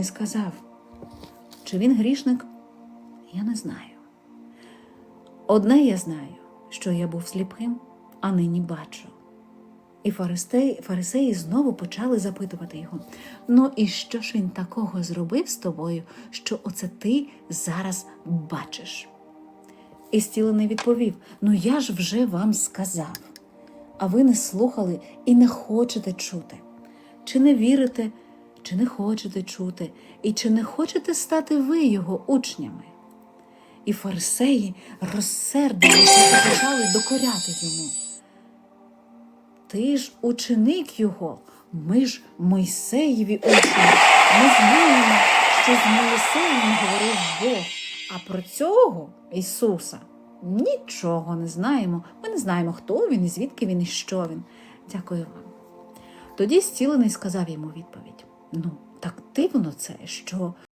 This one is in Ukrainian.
і сказав, чи він грішник, я не знаю. Одне я знаю, що я був сліпим, а нині бачу. І фарисеї, фарисеї знову почали запитувати його: ну і що ж він такого зробив з тобою, що оце ти зараз бачиш? І зцілений відповів: Ну я ж вже вам сказав, а ви не слухали і не хочете чути. Чи не вірите, чи не хочете чути, і чи не хочете стати ви його учнями? І фарисеї розсердилися і почали докоряти йому. Ти ж ученик його, ми ж Мойсеєві учні. Ми знаємо, що з Моїсеєм говорив Бог, а про цього Ісуса нічого не знаємо. Ми не знаємо, хто він, і звідки він і що він. Дякую вам. Тоді зцілений сказав йому відповідь: Ну, так дивно це, що